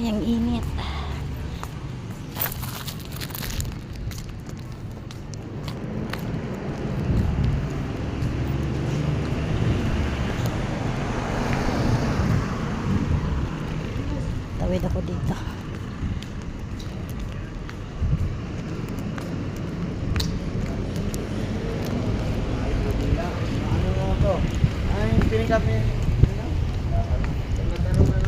Ay, ang init. Tawid ako dito. To? Ay, pinikap niya. Ano? Tanong na naman.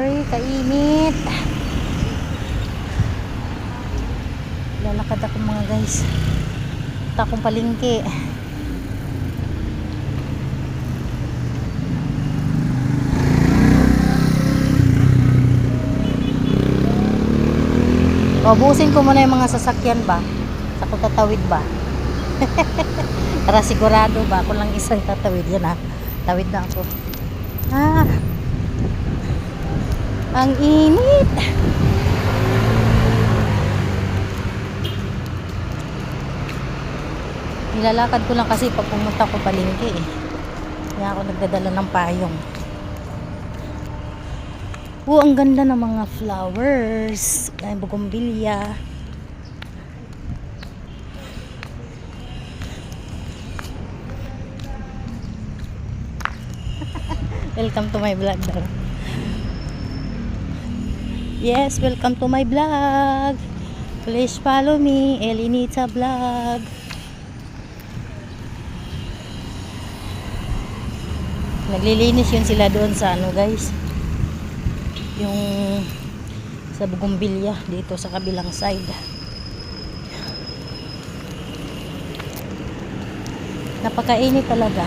Ay, kainit. Lalakad ako mga guys. Punta akong palingki. Pabusin ko muna yung mga sasakyan ba? Sa ko tatawid ba? Para sigurado ba? Ako lang isang tatawid. Yan ha. Tawid na ako. Ah. Ang init. Nilalakad ko lang kasi pag pumunta ko palengke eh. Kaya ako nagdadala ng payong. Oh, ang ganda ng mga flowers. Ay, bugumbilya. Welcome to my vlog daw. Yes, welcome to my vlog. Please follow me, Elinita Vlog. Naglilinis yun sila doon sa ano guys. Yung sa Bugumbilya dito sa kabilang side. Napakainit talaga.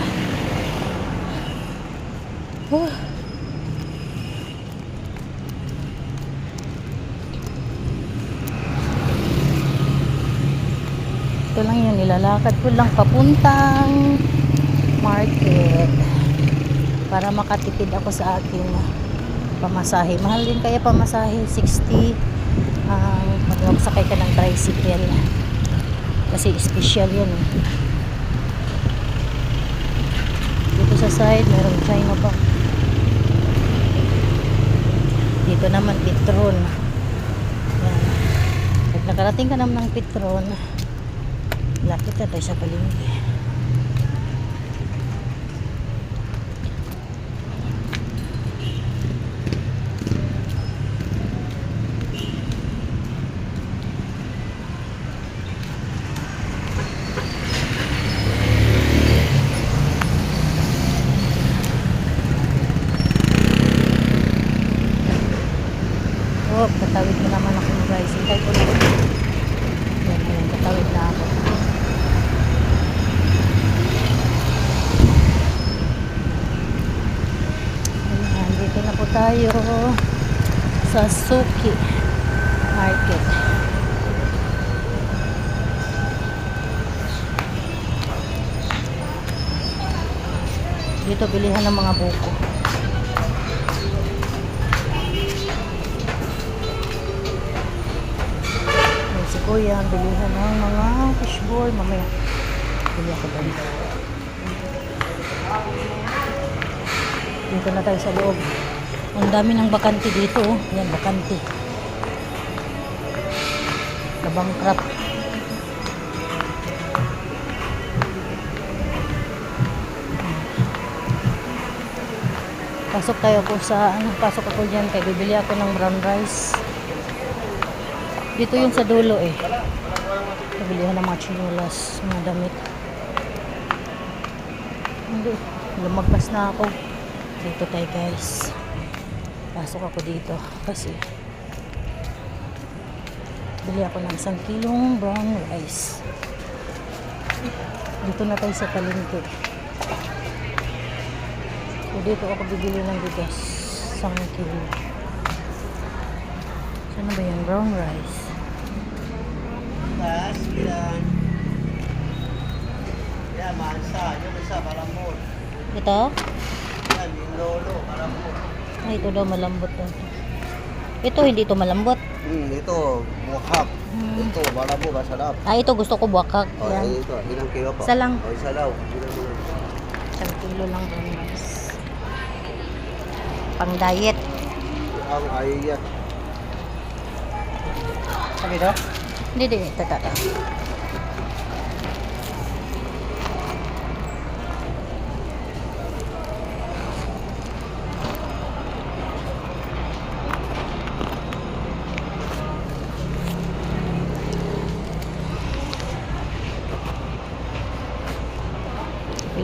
Oh. Ito lang yun, nilalakad ko lang papuntang market para makatipid ako sa aking pamasahe. Mahal din kaya pamasahe, 60 ang pag magsakay ka ng tricycle. Kasi special yun. eh. Dito sa side, merong China pa. Dito naman, Petron. Yan. Pag nakarating ka naman ng Petron, lapit na tayo sa palengke. Oh, katawid na naman ako guys. Hintay ko na. Yan, yan, katawid na ako. Ayan, dito na po tayo sa Suki Market. Dito bilihan ng mga buko. Ayan, si Kuya, ang bilihan ng mga fishball. Mamaya, bili ako doon. Dito na tayo sa loob. Ang dami ng bakante dito. Oh. Yan, bakante. Labang crab. Pasok tayo po sa, ano, pasok ako dyan kay bibili ako ng brown rice. Dito yung sa dulo eh. Pabilihan ng mga chinulas, mga damit. Hindi, lumagpas na ako. Dito tayo guys. Pasok ako dito kasi bili ako ng isang kilong brown rice. Dito na tayo sa palengke. So, dito ako bibili ng bigas. Isang kilo. Saan ba yung brown rice? Taas, yan. Yan, mansa. Yung isa, malamot. Ito? Malamot. Ay, ito daw malambot daw. Ito, hindi ito malambot. Hmm, ito, mukhap. Hmm. Ito, malamot, masarap. Ah, ito gusto ko buwakak. O, Yan. ito, ilang kilo pa? Isa lang. O, isa lang. Isang kilo. lang rice. Pang diet. Ang ayat. Sabi daw? Hindi, hindi. Tata.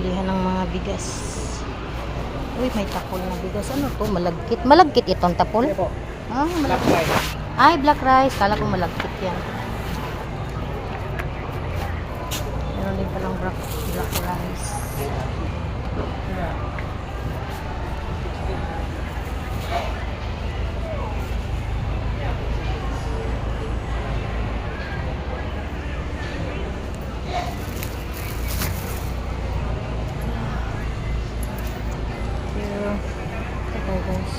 Pilihan ng mga bigas. Uy, may tapol na bigas. Ano to? Malagkit. Malagkit itong tapol? Po. Ah, Black malagkit. rice. Ay, black rice. Kala ko malagkit yan. Meron din palang black, black rice. Pero, ito guys.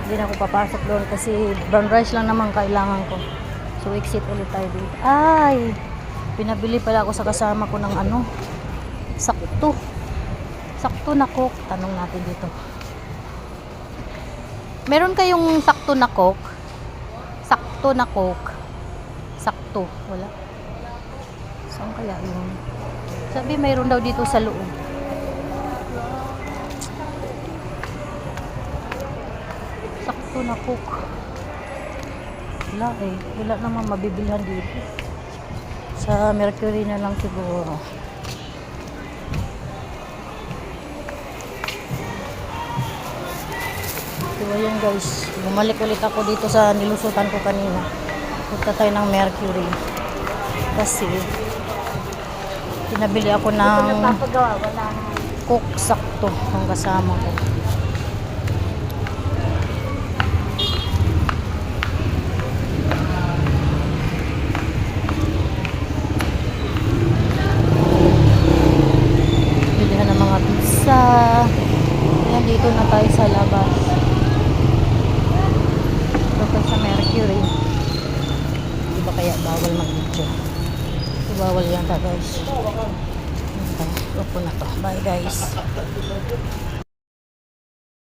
Hindi na ako papasok doon kasi brown rice lang naman kailangan ko. So, exit ulit tayo dito. Ay! Pinabili pala ako sa kasama ko ng ano. Sakto. Sakto na coke. Tanong natin dito. Meron kayong sakto na coke? Sakto na coke. Sakto. Wala. Saan kaya yun? Sabi mayroon daw dito sa loob. Sakto na cook. Wala eh. Wala naman mabibilhan dito. Sa Mercury na lang siguro. So ayan guys. Bumalik ulit ako dito sa nilusutan ko kanina. Punta tayo ng Mercury. Kasi pinabili ako ng cook sakto ang kasama ko. Bilihan ng mga pizza. Ayan, dito na tayo sa labas. Dito tayo sa Mercury. Di ba kaya bawal mag-video? Bawal yan ta guys. Upo na to. Bye guys.